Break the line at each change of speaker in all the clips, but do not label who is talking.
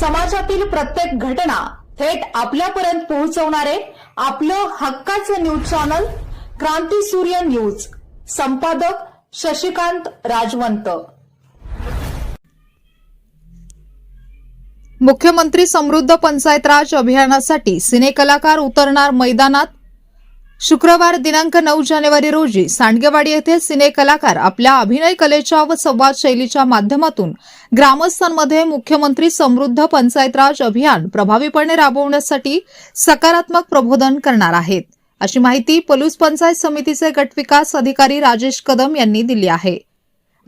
समाजातील प्रत्येक घटना थेट आपल्यापर्यंत पोहोचवणारे आपलं हक्काचं न्यूज चॅनल क्रांती सूर्य न्यूज संपादक शशिकांत राजवंत. मुख्यमंत्री समृद्ध पंचायत राज अभियानासाठी सिनेकलाकार उतरणार मैदानात शुक्रवार दिनांक नऊ जानेवारी रोजी सांडगेवाडी येथे सिने कलाकार आपल्या अभिनय कलेच्या व संवाद शैलीच्या माध्यमातून ग्रामस्थांमध्ये मुख्यमंत्री समृद्ध पंचायत राज अभियान प्रभावीपणे राबवण्यासाठी सकारात्मक प्रबोधन करणार आहेत. अशी माहिती पलूस पंचायत समितीचे गटविकास अधिकारी राजेश कदम यांनी दिली आहे.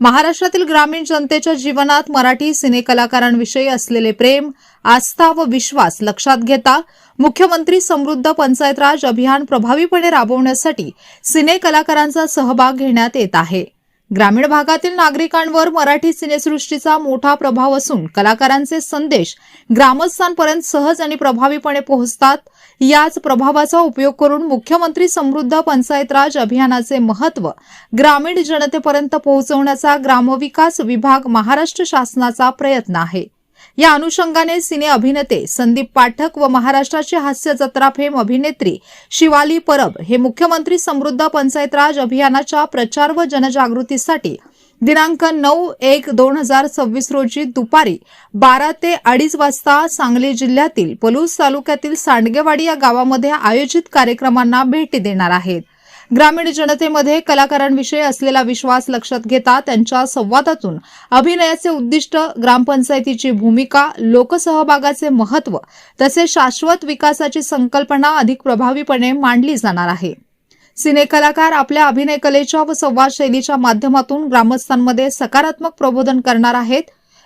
महाराष्ट्रातील ग्रामीण जनतेच्या जीवनात मराठी सिनेकलाकारांविषयी असलेले प्रेम आस्था व विश्वास लक्षात घेता मुख्यमंत्री समृद्ध पंचायत राज अभियान प्रभावीपणे राबवण्यासाठी सिने कलाकारांचा सहभाग घेण्यात येत आहे. ग्रामीण भागातील नागरिकांवर मराठी सिनेसृष्टीचा मोठा प्रभाव असून कलाकारांचे संदेश ग्रामस्थांपर्यंत सहज आणि प्रभावीपणे पोहोचतात. याच प्रभावाचा उपयोग करून मुख्यमंत्री समृद्ध पंचायत राज अभियानाचे महत्त्व ग्रामीण जनतेपर्यंत पोहोचवण्याचा ग्रामविकास विभाग महाराष्ट्र शासनाचा प्रयत्न आहे. या अनुषंगाने सिने अभिनेते संदीप पाठक व महाराष्ट्राची हास्य जत्रा फेम अभिनेत्री शिवाली परब हे मुख्यमंत्री समृद्ध पंचायत राज अभियानाच्या प्रचार व जनजागृतीसाठी दिनांक नऊ एक दोन हजार सव्वीस रोजी दुपारी बारा ते अडीच वाजता सांगली जिल्ह्यातील पलूस तालुक्यातील सांडगेवाडी या गावामध्ये आयोजित कार्यक्रमांना भेटी देणार आहेत. ग्रामीण जनतेमध्ये कलाकारांविषयी असलेला विश्वास लक्षात घेता त्यांच्या संवादातून अभिनयाचे उद्दिष्ट ग्रामपंचायतीची भूमिका लोकसहभागाचे महत्त्व तसेच शाश्वत विकासाची संकल्पना अधिक प्रभावीपणे मांडली जाणार आहे. सिने कलाकार आपल्या अभिनय कलेच्या व संवाद शैलीच्या माध्यमातून ग्रामस्थांमध्ये सकारात्मक प्रबोधन करणार आहेत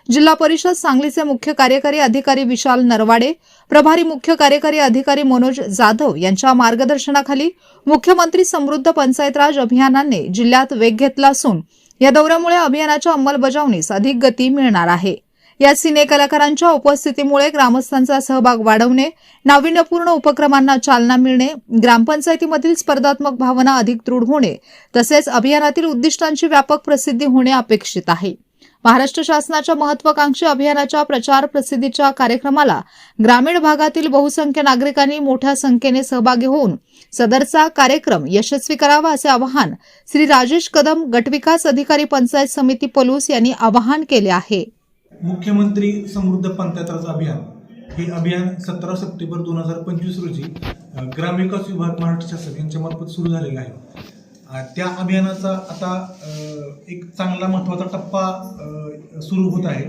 जिल्हा परिषद सांगलीचे मुख्य कार्यकारी अधिकारी विशाल नरवाडे प्रभारी मुख्य कार्यकारी अधिकारी मनोज जाधव यांच्या मार्गदर्शनाखाली मुख्यमंत्री समृद्ध पंचायत राज अभियानाने जिल्ह्यात वेग घेतला असून या दौऱ्यामुळे अभियानाच्या अंमलबजावणीस अधिक गती मिळणार आहे. या सिने कलाकारांच्या उपस्थितीमुळे ग्रामस्थांचा सहभाग वाढवणे नाविन्यपूर्ण उपक्रमांना चालना मिळणे ग्रामपंचायतीमधील स्पर्धात्मक भावना अधिक दृढ होणे तसेच अभियानातील उद्दिष्टांची व्यापक प्रसिद्धी होणे अपेक्षित आहे. महाराष्ट्र शासनाच्या महत्वाकांक्षी अभियानाच्या प्रचार प्रसिद्धीच्या कार्यक्रमाला ग्रामीण भागातील बहुसंख्य नागरिकांनी मोठ्या संख्येने सहभागी होऊन सदरचा कार्यक्रम यशस्वी करावा असे आवाहन श्री राजेश कदम गटविकास अधिकारी पंचायत समिती पलूस यांनी आवाहन केले आहे.
मुख्यमंत्री समृद्ध पंचायत अभियान. हे अभियान सतरा सप्टेंबर दोन हजार पंचवीस रोजी ग्रामविकास विभाग महाराष्ट्र शासन यांच्या मार्फत सुरू झालेलं आहे. त्या अभियानाचा आता एक चांगला महत्त्वाचा टप्पा सुरू होत आहे.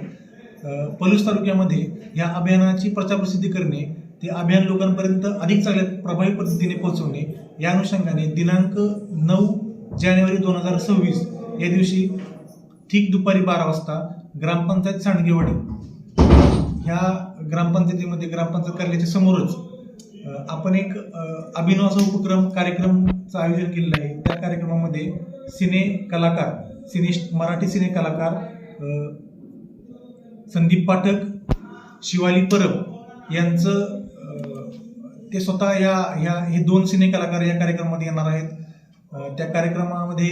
पलूस तालुक्यामध्ये या अभियानाची प्रचारप्रसिद्धी करणे ते अभियान लोकांपर्यंत अधिक चांगल्या प्रभावी पद्धतीने पोहोचवणे या अनुषंगाने दिनांक नऊ जानेवारी दोन हजार सव्वीस या दिवशी ठीक दुपारी बारा वाजता ग्रामपंचायत सांडगेवाडी. ह्या ग्रामपंचायतीमध्ये ग्रामपंचायत कार्यालयाच्या समोरच आपण एक अभिनवाचा अभिनव असा उपक्रम कार्यक्रमचं आयोजन केलेलं आहे. त्या कार्यक्रमामध्ये सिने कलाकार सिने मराठी सिने कलाकार संदीप पाठक शिवाली परब यांचं ते स्वतः या ह्या हे दोन सिने कलाकार या कार्यक्रमामध्ये येणार आहेत. त्या कार्यक्रमामध्ये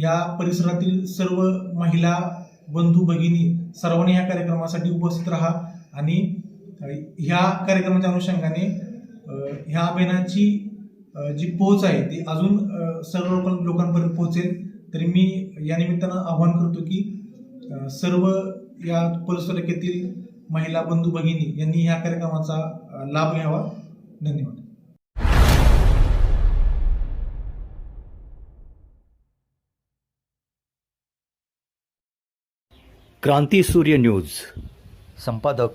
या परिसरातील सर्व महिला बंधू भगिनी सर्वांनी या कार्यक्रमासाठी उपस्थित राहा आणि ह्या कार्यक्रमाच्या अनुषंगाने ह्या अभियानाची जी पोच आहे ती अजून सर्व लोकां लोकांपर्यंत पोहोचेल तरी मी या निमित्तानं आवाहन करतो की सर्व या पोलीस तालुक्यातील महिला बंधू भगिनी यांनी ह्या कार्यक्रमाचा लाभ घ्यावा. धन्यवाद.
क्रांती सूर्य न्यूज. संपादक